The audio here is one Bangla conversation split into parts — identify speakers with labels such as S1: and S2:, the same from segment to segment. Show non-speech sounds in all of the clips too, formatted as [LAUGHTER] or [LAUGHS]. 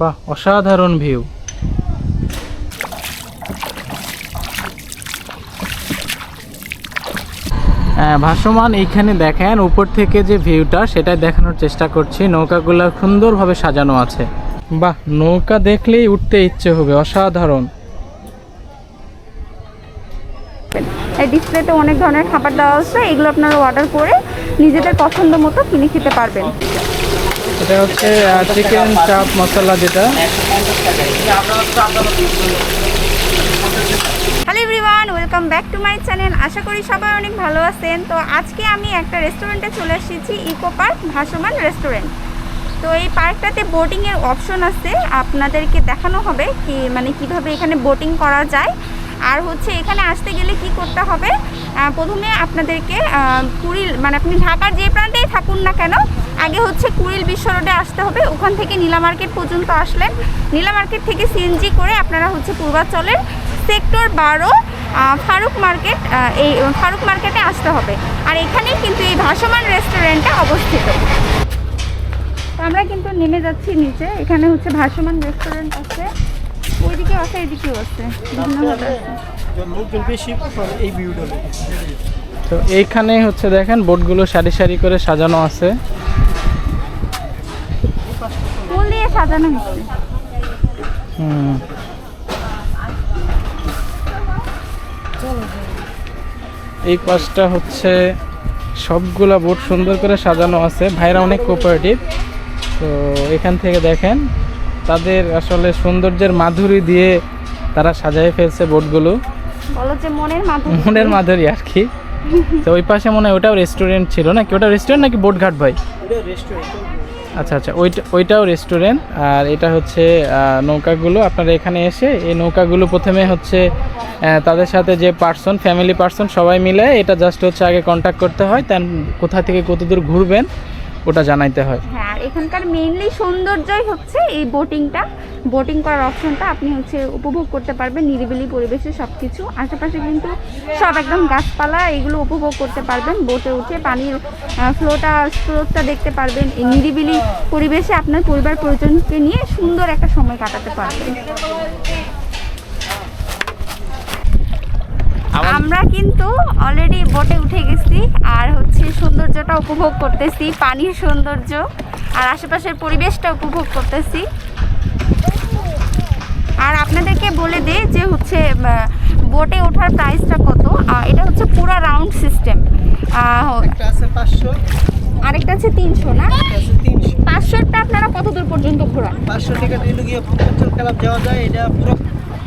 S1: বাহ, অসাধারণ ভিউ। ভাসমান, এইখানে দেখেন, উপর থেকে যে ভিউটা, সেটাই দেখানোর চেষ্টা করছি। নৌকাগুলো সুন্দরভাবে সাজানো আছে। বাহ, নৌকা দেখলেই উঠতে ইচ্ছে হবে, অসাধারণ।
S2: এই ডিসপ্লেতে অনেক ধরনের খাবার দেওয়া আছে, এগুলো আপনারা অর্ডার করে নিজেদের পছন্দ মতো কিনে খেতে পারবেন।
S1: এটা হচ্ছে চিকেন চাপ মশলা যেটা।
S2: Hello everyone welcome back to my channel আশা করি সবাই অনেক ভালো আছেন। তো আজকে আমি একটা রেস্টুরেন্টে চলে এসেছি ইকো পার্ক ভাসমান রেস্টুরেন্ট তো এই পার্কটাতে বোটিংয়ের অপশন আছে। আপনাদেরকে দেখানো হবে কি মানে কীভাবে এখানে বোটিং করা যায়। আর হচ্ছে, এখানে আসতে গেলে কি করতে হবে? প্রথমে আপনাদেরকে কুড়িল মানে আপনি ঢাকার যে প্রান্তেই থাকুন না কেন আগে হচ্ছে কুড়িল বিশ্ব রোডে আসতে হবে। ওখান থেকে নীলা মার্কেট পর্যন্ত আসলেন। নীলা মার্কেট থেকে সিএনজি করে আপনারা হচ্ছে পূর্বাচলের সেক্টর বারো ফারুক মার্কেট এই, ফারুক মার্কেটে আসতে হবে। আর এখানেই কিন্তু এই ভাসমান রেস্টুরেন্টটা অবস্থিত। আমরা কিন্তু নেমে যাচ্ছি নিচে। এখানে হচ্ছে ভাসমান রেস্টুরেন্ট আছে। ওইদিকে আছে, এদিকেও আছে।
S3: ভিউটা
S1: তো এইখানে হচ্ছে দেখেন বোটগুলো সারি সারি করে সাজানো আছে
S2: ফুল দিয়ে সাজানো হচ্ছে
S1: হুম। এই পাশটা হচ্ছে সবগুলা বোট সুন্দর করে সাজানো আছে। ভাইরা অনেক কোঅপারেটিভ তো এখান থেকে দেখেন তাদের আসলে সৌন্দর্যের মাধুরী দিয়ে তারা সাজায় ফেলছে বোটগুলো
S2: বলো যে মনের মাধুরী।
S1: মনের মাধুরী আর কি। তো ওই পাশে মনে হয় ওটাও রেস্টুরেন্ট ছিল নাকি? ওটা রেস্টুরেন্ট নাকি বোট ঘাট ভাই
S3: রেস্টুরেন্ট
S1: আচ্ছা আচ্ছা ওইটা, ওইটাও রেস্টুরেন্ট আর এটা হচ্ছে নৌকাগুলো। আপনারা এখানে এসে এই নৌকাগুলো প্রথমে হচ্ছে তাদের সাথে যে পার্সন ফ্যামিলি পার্সন সবাই মিলে এটা জাস্ট হচ্ছে আগে কন্ট্যাক্ট করতে হয় তেন কোথা থেকে কতদূর ঘুরবেন ওটা জানাইতে হয়।
S2: হ্যাঁ আর এখানকার মেইনলি সৌন্দর্যই হচ্ছে এই বোটিংটা বোটিং করার অপশনটা আপনি হচ্ছে উপভোগ করতে পারবেন নিরিবিলি পরিবেশে সব কিছু আশেপাশে কিন্তু সব একদম গাছপালা এগুলো উপভোগ করতে পারবেন। বোটে উঠে পানির ফ্লোটা স্রোতটা দেখতে পারবেন। এই নিরিবিলি পরিবেশে আপনার পরিবার পরিজনকে নিয়ে সুন্দর একটা সময় কাটাতে পারবেন।
S1: আমরা
S2: কিন্তু অলরেডি বোটে উঠে গেছি আর হচ্ছে উপভোগ করতেছি পানির সৌন্দর্য আর আশেপাশের পরিবেশটা উপভোগ করতেছি। আর আপনাদেরকে বলে দিই যে হচ্ছে বোটে ওঠার প্রাইসটা কত? এটা হচ্ছে পুরো রাউন্ড সিস্টেম
S3: একটা আছে পাঁচশো।
S2: আরেকটা আছে তিনশো না? পাঁচশোটা আপনারা কত দূর পর্যন্ত ঘোরান?
S3: পাঁচশো টাকা দিলে গিয়ে পূর্বাঞ্চল ক্লাব যাওয়া যায়। এটা পুরো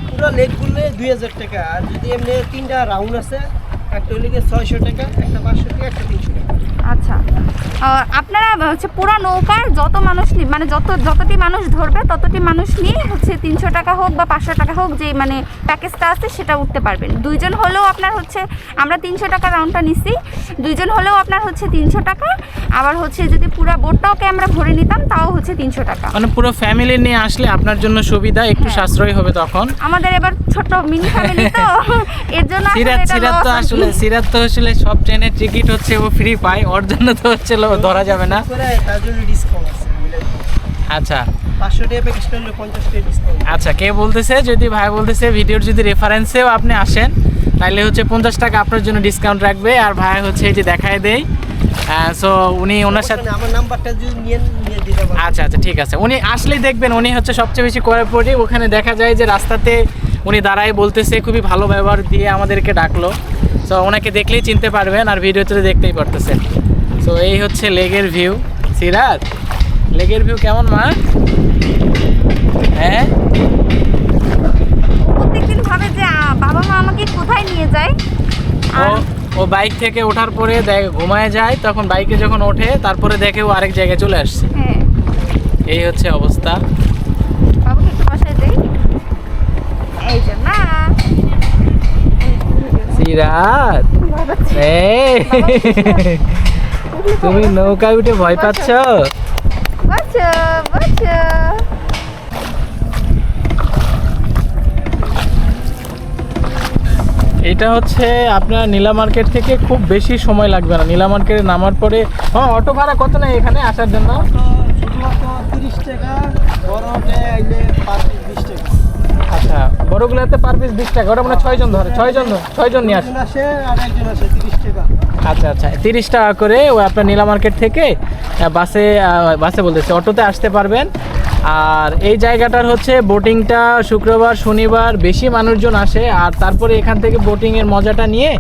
S3: পুরো লেক ঘুরলে দুই হাজার টাকা। আর যদি এমনি তিনটা রাউন্ড আছে একটা হলে গিয়ে ছয়শো টাকা একটা পাঁচশো টাকা একটা তিনশো টাকা।
S2: আচ্ছা। আপনারা হচ্ছে পুরো নৌকার যত মানুষ মানে যত, যতটি মানুষ ধরবে, ততটি মানুষ নিয়ে হচ্ছে তিনশো টাকা হোক বা পাঁচশো টাকা হোক যে মানে প্যাকেজটা আছে সেটা উঠতে পারবেন। দুইজন হলেও আপনার হচ্ছে, আমরা তিনশো টাকা রাউন্ডটা নিচ্ছি দুইজন হলেও আপনার হচ্ছে তিনশো টাকা। আবার হচ্ছে যদি পুরো বোটটাওকে আমরা ভরে নিতাম তাও হচ্ছে তিনশো টাকা।
S1: মানে পুরো ফ্যামিলি নিয়ে আসলে আপনার জন্য সুবিধা একটু
S2: হ্যাঁ।
S1: সাশ্রয়ী হবে তখন।
S2: আমাদের এবার ছোট মিনি ফ্যামিলি তো [LAUGHS] এর জন্য
S1: সিরাত সিরাত তো। আসলে সিরাত তো আসলে সব ট্রেনের টিকিট হচ্ছে ও ফ্রি পায় ওর জন্য তো হচ্ছে ধরা যাবে না।
S3: তার জন্য ডিসকাউন্ট আছে
S1: আচ্ছা। আচ্ছা কে বলতেছে যদি ভাই বলতেছে ভিডিওর যদি রেফারেন্সেও আপনি আসেন তাহলে হচ্ছে পঞ্চাশ টাকা আপনার জন্য ডিসকাউন্ট রাখবে আর ভাই হচ্ছে এই যে দেখায় দেয় সো উনি ওনার সাথে
S3: আমার নাম্বারটা যদি নিয়ে নিয়ে দিতে পারেন।
S1: আচ্ছা আচ্ছা ঠিক আছে। উনি আসলেই দেখবেন উনি হচ্ছে সবচেয়ে বেশি কোয়াপরেটিভ ওখানে দেখা যায় যে রাস্তাতে উনি দাঁড়ায় বলতেছে খুবই ভালো ব্যবহার দিয়ে আমাদেরকে ডাকলো। সো ওনাকে দেখলেই চিনতে পারবেন আর ভিডিওতে দেখতেই পারতেছেন। সো এই হচ্ছে লেগের ভিউ। সিরাত লেগের ভিউ কেমন মা হ্যাঁ
S2: প্রত্যেকদিন ভাবে যে আহ, বাবা মা আমাকে কোথায় নিয়ে যায়
S1: ও
S2: আর
S1: ও বাইক থেকে ওঠার পরে দেখ ঘুমায় যায় তখন বাইকে যখন ওঠে তারপরে দেখে ও আরেক জায়গায় চলে আসছে।
S2: হ্যাঁ।
S1: এই হচ্ছে অবস্থা। সিরাত তুমি নৌকায় উঠে ভয় পাচ্ছ? এটা হচ্ছে আপনার নীলা মার্কেট থেকে খুব বেশি সময় লাগবে না। নীলা মার্কেটে নামার পরে হ্যাঁ অটো ভাড়া কত নেয় এখানে আসার জন্য?
S3: আচ্ছা
S1: বড়গুলাতে পার পিস বিশ টাকা। ওটা মানে ছয়জন ধরে। ছয়জন ছয়জন নিয়ে আসে। আচ্ছা আচ্ছা তিরিশ টাকা করে ওই আপনার নীলা মার্কেট থেকে বাসে বাসে বলতেছে, অটোতে আসতে পারবেন। আর এই জায়গাটার হচ্ছে বোটিংটা শুক্রবার, শনিবার বেশি মানুষজন আসে। আর তারপরে এখান থেকে বোটিংয়ের মজাটা নিয়ে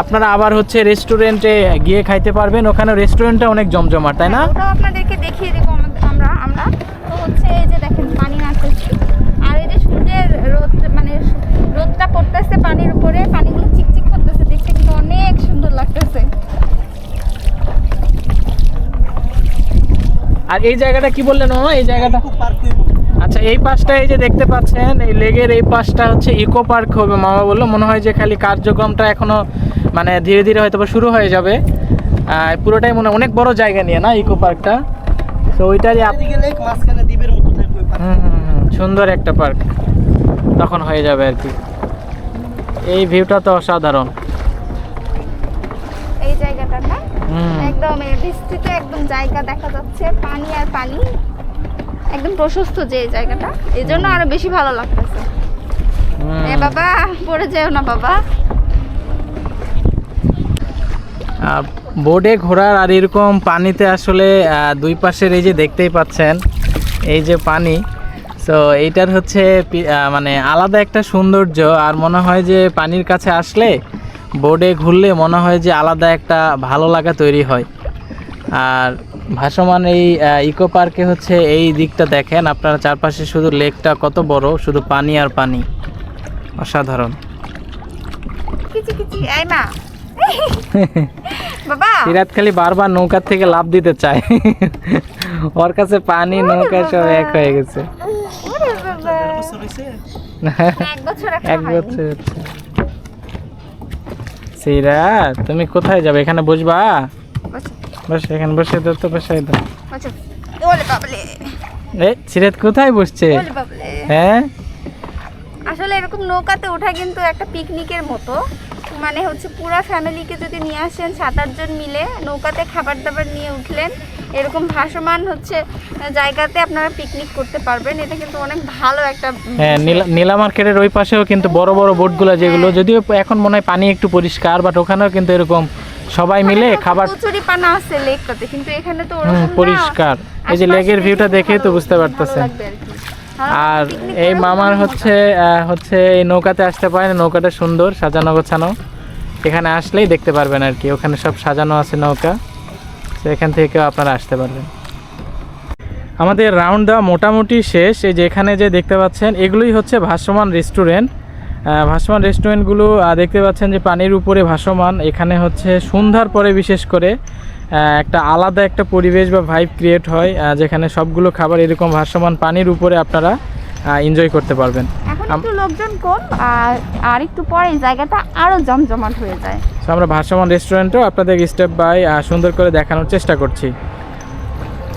S1: আপনারা আবার হচ্ছে রেস্টুরেন্টে গিয়ে খাইতে পারবেন। ওখানে রেস্টুরেন্টটা অনেক জমজমাট, তাই না?
S2: ওটাও আপনাদেরকে দেখিয়ে দেবো আমরা আমরা তো হচ্ছে এই যে দেখেন, পানি আসতেছে আর এই যে সূর্যের রোদ মানে রোদটা পড়তেছে পানির উপরে, পানিগুলো চিকচিক করতেছে। দেখতে কিন্তু অনেক সুন্দর লাগতেছে।
S1: আর এই জায়গাটা কি বললেন মামা? এই জায়গাটা?
S3: পার্ক
S1: আচ্ছা এই পাশটা এই যে দেখতে পাচ্ছেন এই লেগের এই পাশটা হচ্ছে ইকো পার্ক হবে মামা বলল। মনে হয় যে খালি কার্যক্রমটা এখনও মানে ধীরে ধীরে হয়তো বা শুরু হয়ে যাবে। পুরোটাই মনে অনেক বড় জায়গা নিয়ে না ইকো পার্কটা তো ওইটারই সুন্দর একটা পার্ক তখন হয়ে যাবে আর কি। এই ভিউটা তো অসাধারণ।
S2: এই জায়গাটা না
S1: হুম।
S2: এই বিস্তৃত একদম জায়গা দেখা যাচ্ছে পানি আর পানি। একদম প্রশস্ত যে জায়গাটা এই জন্য আরও বেশি ভালো লাগতেছে। এ বাবা পড়ে যেও না বাবা।
S1: বোর্ডে ঘোরার আর এরকম পানিতে আসলে দুই পাশের এই যে দেখতেই পাচ্ছেন এই যে পানি। তো এইটার হচ্ছে মানে আলাদা একটা সৌন্দর্য আর মনে হয় যে পানির কাছে আসলে বোর্ডে ঘুরলে মনে হয় যে আলাদা একটা ভালো লাগা তৈরি হয়। আর ভাসমান এই ইকো পার্কে হচ্ছে এই দিকটা দেখেন। আপনারা চারপাশে শুধু লেকটা কত বড় শুধু পানি আর পানি। অসাধারণ।
S2: কিচি কিচি আয় মা। বাবা।
S1: সিরাত খালি বারবার নৌকার থেকে লাভ দিতে চায়। ওর কাছে পানি নৌকা সব এক হয়ে গেছে।
S2: এক বছর।
S1: সিরাত তুমি কোথায় যাবে? এখানে বসবা? বস এখানে বসে দাও তো বসে দাও
S2: ওলে বাবলে।
S1: এ সিরাত কোথায় বসছে?
S2: ওলে বাবলে।
S1: হ্যাঁ?
S2: আসলে এরকম নৌকাতে ওঠা কিন্তু একটা পিকনিকের মতো। মানে হচ্ছে পুরো ফ্যামিলিকে যদি নিয়ে আসেন সাত আটজন মিলে নৌকাতে খাবার দাবার নিয়ে উঠলেন এরকম ভাসমান হচ্ছে জায়গাতে আপনারা পিকনিক করতে পারবেন। এটা কিন্তু অনেক ভালো একটা
S1: হ্যাঁ নীলা নীলা মার্কেটের ওই পাশেও কিন্তু বড় বড় বোটগুলো যেগুলো
S2: হ্যাঁ।
S1: যদিও এখন মনে হয় পানি একটু পরিষ্কার বাট ওখানেও কিন্তু এরকম সবাই মিলে খাবার
S2: কচুরি পানা আছে লেকটাতে কিন্তু এখানে তো ওরকম
S1: পরিষ্কার। এই যে
S2: দেখে
S1: ভিউটা দেখেই তো বুঝতে পারতেছেন।
S2: আর picnic
S1: এই মামার হচ্ছে হচ্ছে এই নৌকাতে আসতে পারেন নৌকাটা সুন্দর সাজানো গোছানো। এখানে আসলেই দেখতে পারবেন আর কি ওখানে সব সাজানো আছে নৌকা। তো এখান থেকেও আপনারা আসতে পারবেন। আমাদের রাউন্ড দেওয়া মোটামুটি শেষ। এই যে এখানে যে দেখতে পাচ্ছেন এগুলোই হচ্ছে ভাসমান রেস্টুরেন্ট ভাসমান রেস্টুরেন্টগুলো দেখতে পাচ্ছেন যে পানির উপরে ভাসমান। এখানে হচ্ছে সন্ধ্যার পরে বিশেষ করে একটা আলাদা একটা পরিবেশ বা ভাইব ক্রিয়েট হয় যেখানে সবগুলো খাবার এরকম ভাসমান পানির উপরে আপনারা এনজয় করতে পারবেন।
S2: একটু লোকজন কম আর একটু পরে জায়গাটা আরও জমজমাট হয়ে যায়।
S1: আমরা ভাসমান রেস্টুরেন্টও আপনাদের স্টেপ বাই সুন্দর করে দেখানোর চেষ্টা করছি।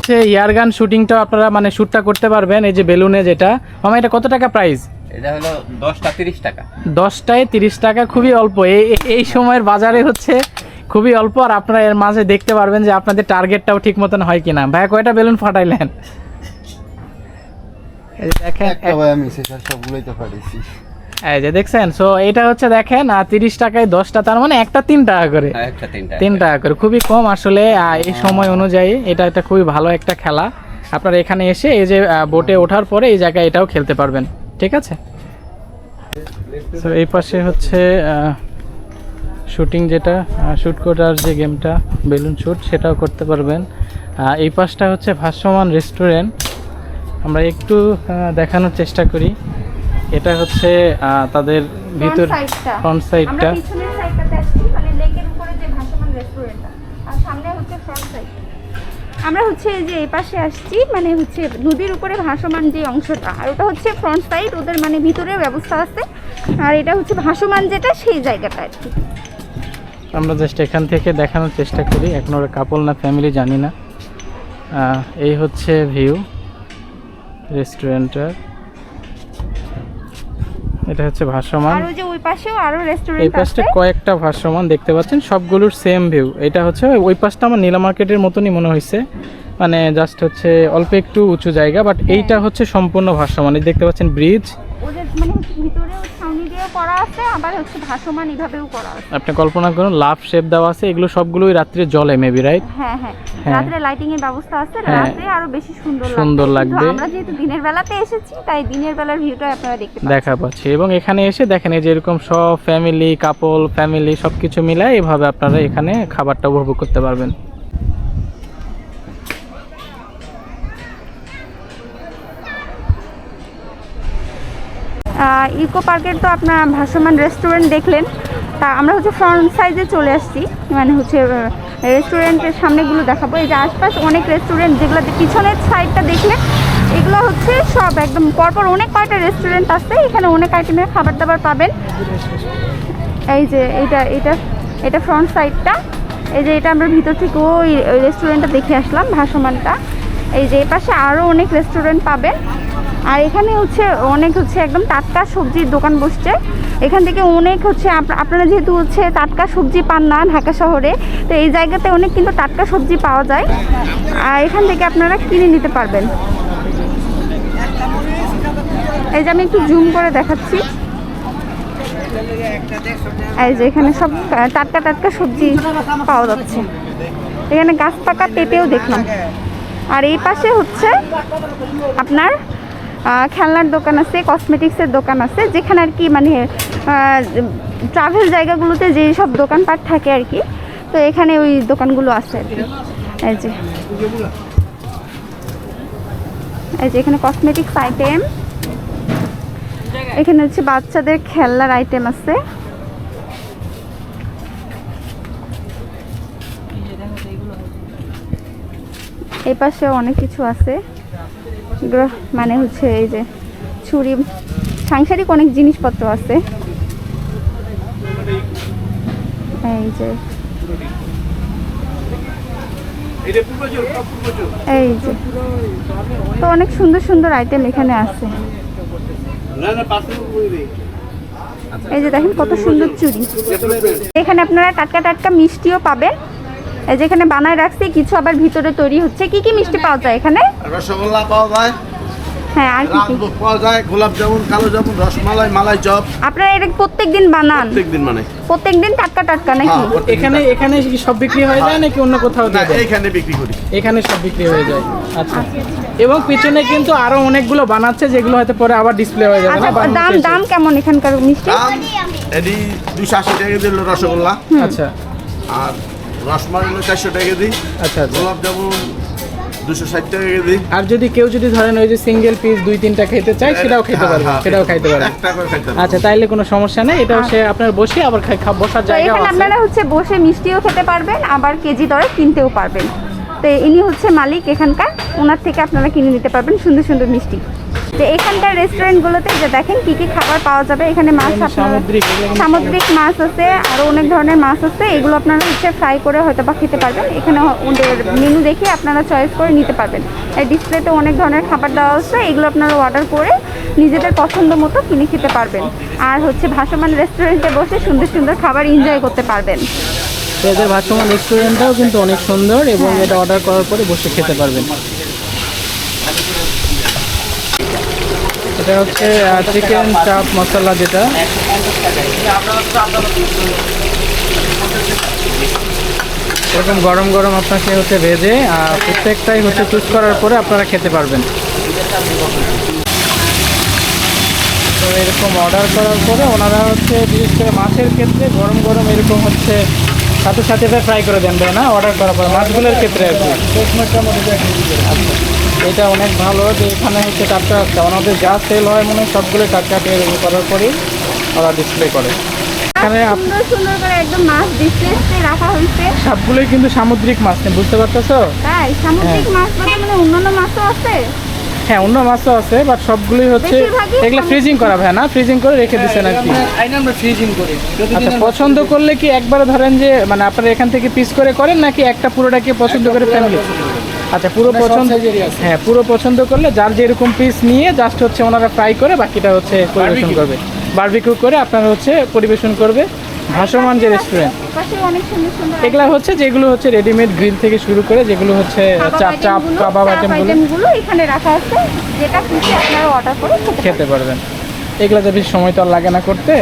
S1: সে ইয়ারগান শুটিংটাও আপনারা মানে শ্যুটটা করতে পারবেন এই যে বেলুনে যেটা। মামা এটা কত টাকা প্রাইস
S4: এটা হলো দশটা তিরিশ টাকা।
S1: দশটায় তিরিশ টাকা খুবই অল্প। এই সময়ের বাজারে হচ্ছে খুবই অল্প আর আপনারা এর মাঝে দেখতে পারবেন যে আপনাদের টার্গেটটাও ঠিক মতন হয় কিনা। ভাইয়া কয়টা বেলুন ফাটাইলেন? এই যে দেখেন
S4: একটা ভাই আমি সেটা সবগুলোই তো পাঠিয়েছি
S1: এই যে দেখছেন সো এটা হচ্ছে দেখেন আর তিরিশ টাকায় দশটা তার মানে একটা তিন টাকা করে।
S4: হ্যাঁ,
S1: তিন টাকা করে। খুবই কম আসলে এই সময় অনুযায়ী। এটা একটা খুবই ভালো একটা খেলা। আপনারা এখানে এসে এই যে বোটে ওঠার পরে এই জায়গায় এটাও খেলতে পারবেন। ঠিক আছে? তো এই পাশে হচ্ছে শুটিং যেটা শ্যুট করার যে গেমটা বেলুন শ্যুট সেটাও করতে পারবেন। এই পাশটা হচ্ছে ভাসমান রেস্টুরেন্ট আমরা একটু দেখানোর চেষ্টা করি। এটা হচ্ছে তাদের ভিতর
S2: সাইডটা
S1: ফ্রন্ট
S2: আমরা
S1: সাইডটা
S2: পিছনের সাইডটাতে আসছি মানে লেকের উপরে যে ভাসমান রেস্টুরেন্টটা আর সামনে হচ্ছে ফ্রন্ট সাইড আমরা হচ্ছে যে এই পাশে আসছি মানে হচ্ছে নদীর উপরে ভাসমান যে অংশটা, আর ওটা হচ্ছে ফ্রন্ট সাইড ওদের মানে ভিতরে ব্যবস্থা আছে। আর এটা হচ্ছে ভাসমান যেটা, সেই জায়গাটা আর কি।
S1: আমরা জাস্ট এখান থেকে দেখানোর চেষ্টা করি, এখন ওরা কাপল না ফ্যামিলি জানি না। এই হচ্ছে ভিউ রেস্টুরেন্টের এটা হচ্ছে ভাসমান।
S2: আর ওই যে ওই পাশেও
S1: আরও
S2: রেস্টুরেন্ট
S1: এই
S2: পাশে
S1: কয়েকটা ভাসমান দেখতে পাচ্ছেন সবগুলোর সেম ভিউ এটা হচ্ছে ওই পাশটা আমার নীলা মার্কেটের মতনই মনে হয়েছে মানে জাস্ট হচ্ছে অল্প একটু উঁচু জায়গা বাট এইটা হচ্ছে সম্পূর্ণ ভাসমান। এই দেখতে পাচ্ছেন ব্রিজ
S2: ওদের মানে ভিতরেও ছাউনি দিয়েও করা আছে আবার হচ্ছে ভাসমান এভাবেও করা আছে।
S1: আপনি কল্পনা করুন লাভ শেপ দেওয়া আছে এগুলো সবগুলোই রাত্রে জলে মেবি রাইট
S2: হ্যাঁ হ্যাঁ। রাত্রে লাইটিং এর ব্যবস্থা আছে
S1: হ্যাঁ।
S2: রাতে আরও বেশি সুন্দর
S1: সুন্দর লাগবে।
S2: আমরা যেহেতু দিনের বেলাতে এসেছি তাই দিনের বেলার ভিউটা আপনারা দেখতে পাচ্ছেন।
S1: দেখা পাচ্ছি। এবং এখানে এসে দেখেন এই যে এরকম সব ফ্যামিলি কাপল ফ্যামিলি সব কিছু মিলায় এভাবে আপনারা এখানে খাবারটা উপভোগ করতে পারবেন।
S2: ইকো পার্কের তো আপনার ভাসমান রেস্টুরেন্ট দেখলেন। তা আমরা হচ্ছে ফ্রন্ট সাইজে চলে আসছি। মানে হচ্ছে রেস্টুরেন্টের সামনেগুলো দেখাবো। এই যে আশপাশ অনেক রেস্টুরেন্ট যেগুলো পিছনের সাইডটা দেখলে এগুলো হচ্ছে সব একদম পরপর অনেক কয়টা রেস্টুরেন্ট আছে। এখানে অনেক আইটেমের খাবার দাবার পাবেন। এই যে এটা এটা এটা ফ্রন্ট সাইডটা এই যে এটা আমরা ভিতর থেকে ওই রেস্টুরেন্টটা দেখে আসলাম, ভাসমানটা। এই যে এই পাশে আরও অনেক রেস্টুরেন্ট পাবেন। আর এখানে হচ্ছে অনেক হচ্ছে একদম টাটকা সবজির দোকান বসছে। এখান থেকে অনেক হচ্ছে আপ- আপনারা যেহেতু হচ্ছে টাটকা সবজি পান না ঢাকা শহরে, তো এই জায়গাতে অনেক কিন্তু টাটকা সবজি পাওয়া যায়। আর এখান থেকে আপনারা কিনে নিতে পারবেন। এই যে আমি একটু জুম করে দেখাচ্ছি। এই যে এখানে সব টাটকা টাটকা সবজি পাওয়া যাচ্ছে। এখানে গাছ পাকা পেঁপেও দেখলাম। আর এই পাশে হচ্ছে আপনার খেলনার দোকান আছে কসমেটিক্সের দোকান আছে, যেখানে আর কি মানে ট্রাভেল জায়গাগুলোতে যেই সব দোকানপাট থাকে আর কি, তো এখানে ওই দোকানগুলো আছে আর কি। এই যে। এই যে এখানে কসমেটিক্স আইটেম এখানে হচ্ছে বাচ্চাদের খেলনার আইটেম আছে। এই পাশে অনেক কিছু আছে। মানে হচ্ছে এই যে ছুরি, সাংসারিক অনেক জিনিসপত্র আছে। এই যে। এই যে। তো অনেক সুন্দর সুন্দর আইটেম এখানে আছে। এই যে দেখেন কত সুন্দর চুড়ি। এখানে আপনারা টাটকা টাটকা মিষ্টিও পাবেন। এই যেখানে বানায় রাখছি কিছু আবার ভিতরে তৈরি হচ্ছে। কি কি মিষ্টি পাওয়া যায় এখানে?
S5: রসগোল্লা পাওয়া যায়।
S2: হ্যাঁ আর কি কি?
S5: পাওয়া যায় গোলাপ জামুন কালো জামুন রসমালাই মালাই চপ।
S2: আপনারা এটা প্রত্যেক দিন বানান
S5: মানে।
S2: প্রত্যেক দিন টাটকা টাটকা নাকি?
S5: হ্যাঁ,
S1: এখানে এখানে কি সব বিক্রি হয়ে যায় নাকি অন্য কোথাও
S5: না
S1: দিয়ে
S5: বিক্রি করি।
S1: এখানে সব বিক্রি হয়ে যায়। আচ্ছা। এবং পিছনে কিন্তু আরও অনেকগুলো বানাচ্ছে যেগুলো হয়তো পরে আবার ডিসপ্লে হয়ে যাবে
S2: আচ্ছা দাম দাম কেমন এখানকার মিষ্টি?
S5: এটি দুশো আশি টাকা দিল রসগোল্লা।
S1: আচ্ছা।
S5: আর রসমালাই চারশো টাকা দিই
S1: আচ্ছা আচ্ছা।
S5: গোলাপ জামুন দুশো ষাট টাকা দিই
S1: আর যদি কেউ যদি ধরেন ওই যে সিঙ্গেল পিস দুই তিনটা খেতে চায় সেটাও খেতে
S5: হ্যাঁ,
S1: পারবে
S5: হ্যাঁ,
S1: সেটাও খাইতে পারবে। আচ্ছা তাইলে কোনো সমস্যা নেই এটাও সে আপনার বসে আবার বসার জায়গা আছে।
S2: আপনারা হচ্ছে বসে মিষ্টিও খেতে পারবেন আবার কেজি দরে কিনতেও পারবেন। তো ইনি হচ্ছে মালিক এখানকার ওনার থেকে আপনারা কিনে নিতে পারবেন সুন্দর সুন্দর মিষ্টি। তো এখানকার রেস্টুরেন্টগুলোতে যে দেখেন কি কি খাবার পাওয়া যাবে এখানে মাছ
S1: সামুদ্রিক,
S2: সামুদ্রিক মাছ আছে আরও অনেক ধরনের মাছ আছে এগুলো আপনারা হচ্ছে ফ্রাই করে হয়তো বা খেতে পারবেন। এখানে ওদের মেনু দেখে আপনারা চয়েস করে নিতে পারবেন। এই ডিসপ্লেতে অনেক ধরনের খাবার দেওয়া আছে এগুলো আপনারা অর্ডার করে নিজেদের পছন্দ মতো কিনে খেতে পারবেন। আর হচ্ছে ভাসমান রেস্টুরেন্টে বসে সুন্দর সুন্দর খাবার এনজয় করতে পারবেন।
S1: এদের ভাসমান রেস্টুরেন্টটাও কিন্তু অনেক সুন্দর এবং
S2: হ্যাঁ।
S1: এটা অর্ডার করার পরে বসে খেতে পারবেন। এটা হচ্ছে চিকেন চাপ মশলা যেটা। এরকম গরম গরম আপনাকে হচ্ছে ভেজে আর প্রত্যেকটাই হচ্ছে চুজ করার পরে আপনারা খেতে পারবেন। তো এরকম অর্ডার করার পরে ওনারা হচ্ছে, বিশেষ করে মাছের ক্ষেত্রে গরম গরম এরকম হচ্ছে, সাথে সাথে ফ্রাই করে দেন না? অর্ডার করার পর, মাছগুলোর ক্ষেত্রে আর কি। আচ্ছা এটা অনেক ভালো যে এখানে হচ্ছে টাটকা টাটকা ওনাদের যা সেল হয় মনে হয় সবগুলো টাটকা পেয়ে করার পরেই ওরা ডিসপ্লে করে। এখানে
S2: সুন্দর সুন্দর করে একদম মাছ ডিসপ্লেতে রাখা হয়েছে।
S1: সবগুলোই কিন্তু সামুদ্রিক মাছ তুমি বুঝতে পারতেছো?
S2: তাই সামুদ্রিক মাছ বলতে মানে অন্যান্য মাছও আছে?
S1: হ্যাঁ অন্য মাছও আছে বাট সবগুলোই হচ্ছে এগুলো ফ্রিজিং করা ভাই না? ফ্রিজিং করে রেখে দিচ্ছেন আর কি।
S3: ফ্রিজিং করি।
S1: আচ্ছা পছন্দ করলে কি একবারে ধরেন যে মানে আপনারা এখান থেকে পিস করে করেন নাকি একটা পুরোটাকে পছন্দ করে ফ্যামিলি আচ্ছা পুরো পছন্দ হ্যাঁ পুরো পছন্দ করলে যার যেরকম পিস নিয়ে জাস্ট হচ্ছে ওনারা ফ্রাই করে বাকিটা হচ্ছে পরিবেশন করবে। বারবিকিউ করে আপনারা হচ্ছে পরিবেশন করবে। ভাসমান যে রেস্টুরেন্ট এগুলা হচ্ছে যেগুলো হচ্ছে রেডিমেড গ্রিল থেকে শুরু করে যেগুলো হচ্ছে চাপ চাপ কাবাব আইটেমগুলো
S2: এখানে রাখা আছে যেটা খুশি আপনারা অর্ডার করে খেতে
S1: পারবেন। এগুলোতে বেশি সময় তো আর লাগে না করতে।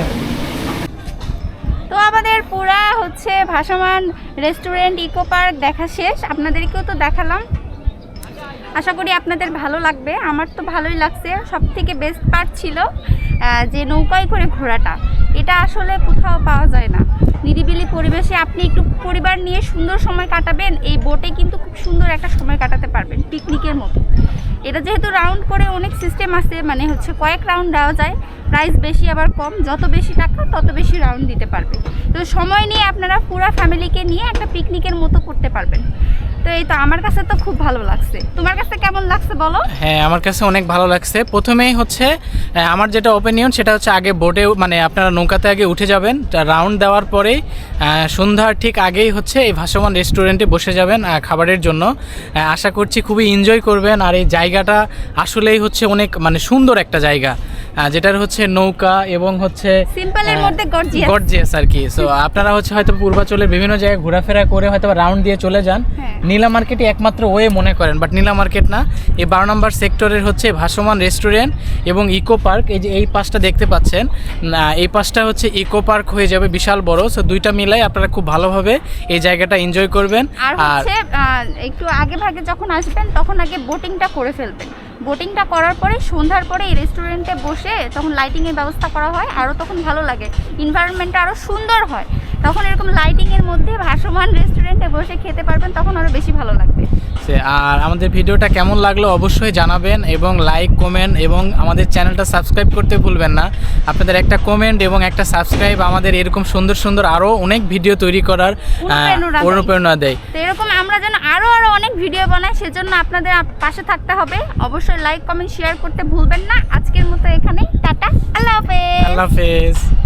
S2: পুরা হচ্ছে ভাসমান রেস্টুরেন্ট, ইকো পার্ক দেখা শেষ। আপনাদেরকেও তো দেখালাম। আশা করি আপনাদের ভালো লাগবে। আমার তো ভালোই লাগছে। সব থেকে বেস্ট পার্ট ছিল যে নৌকায় করে ঘোরাটা। এটা আসলে কোথাও পাওয়া যায় না। নিরিবিলি পরিবেশে আপনি একটু পরিবার নিয়ে সুন্দর সময় কাটাবেন। এই বোটে কিন্তু খুব সুন্দর একটা সময় কাটাতে পারবেন পিকনিকের মতো। এটা যেহেতু রাউন্ড করে অনেক সিস্টেম আছে মানে হচ্ছে কয়েক রাউন্ড দেওয়া যায়। প্রাইস বেশি আবার কম, যত বেশি টাকা, তত বেশি রাউন্ড দিতে পারবে। তো সময় নিয়ে আপনারা পুরো ফ্যামিলিকে নিয়ে একটা পিকনিকের মতো করতে পারবেন। তো এই তো আমার কাছে তো খুব ভালো লাগছে। তোমার কাছে কেমন লাগছে বলো?
S1: হ্যাঁ আমার কাছে অনেক ভালো লাগছে। প্রথমেই হচ্ছে আমার যেটা ওপিনিয়ন সেটা হচ্ছে আগে বোটে মানে আপনারা নৌকাতে আগে উঠে যাবেন। রাউন্ড দেওয়ার পরেই সন্ধ্যার ঠিক আগেই হচ্ছে এই ভাসমান রেস্টুরেন্টে বসে যাবেন খাবারের জন্য। আশা করছি খুবই এনজয় করবেন। আর এই জায়গাটা আসলেই হচ্ছে অনেক মানে সুন্দর একটা জায়গা। যেটার হচ্ছে নৌকা এবং হচ্ছে
S2: সিম্পলের মধ্যে গর্জিয়াস
S1: গর্জিয়াস আর কি। সো [LAUGHS] আপনারা হচ্ছে হয়তো পূর্বাচলের বিভিন্ন জায়গায় ঘোরাফেরা করে হয়তো রাউন্ড দিয়ে চলে যান।
S2: হ্যাঁ।
S1: নীলা মার্কেটই একমাত্র ওয়ে মনে করেন বাট নীলা মার্কেট না। এই বারো নম্বর সেক্টরের হচ্ছে ভাসমান রেস্টুরেন্ট এবং ইকো পার্ক এই যে এই পাশটা দেখতে পাচ্ছেন। এই পাশটা হচ্ছে ইকো পার্ক হয়ে যাবে বিশাল বড়। সো দুইটা মিলাই আপনারা খুব ভালোভাবে এই জায়গাটা এনজয় করবেন।
S2: আর একটু আগে ভাগে যখন আসবেন তখন আগে বোটিংটা করে ফেলবেন। বোটিংটা করার পরে সন্ধ্যার পরে এই রেস্টুরেন্টে বসে তখন লাইটিংয়ের ব্যবস্থা করা হয় আরও তখন ভালো লাগে। এনভায়রনমেন্টটা আরও সুন্দর হয়। তখন এরকম লাইটিংয়ের মধ্যে ভাসমান রেস্টুরেন্টে বসে খেতে পারবেন তখন আরও বেশি ভালো লাগবে।
S1: সে- আর আমাদের ভিডিওটা কেমন লাগল অবশ্যই জানাবেন এবং লাইক কমেন্ট এবং আমাদের চ্যানেলটা সাবস্ক্রাইব করতে ভুলবেন না। আপনাদের একটা কমেন্ট এবং একটা সাবস্ক্রাইব আমাদের এরকম সুন্দর সুন্দর আরও অনেক ভিডিও তৈরি করার
S2: অনুপ্রেরণা দেয়। তো এরকম আমরা যেন আরও আরও অনেক ভিডিও বানাই সেজন্য আপনাদের পাশে থাকতে হবে। অবশ্যই লাইক কমেন্ট শেয়ার করতে ভুলবেন না। আজকের মতো এখানেই টাটা আল্লাহ হাফেজ।
S1: আল্লাহ হাফেজ।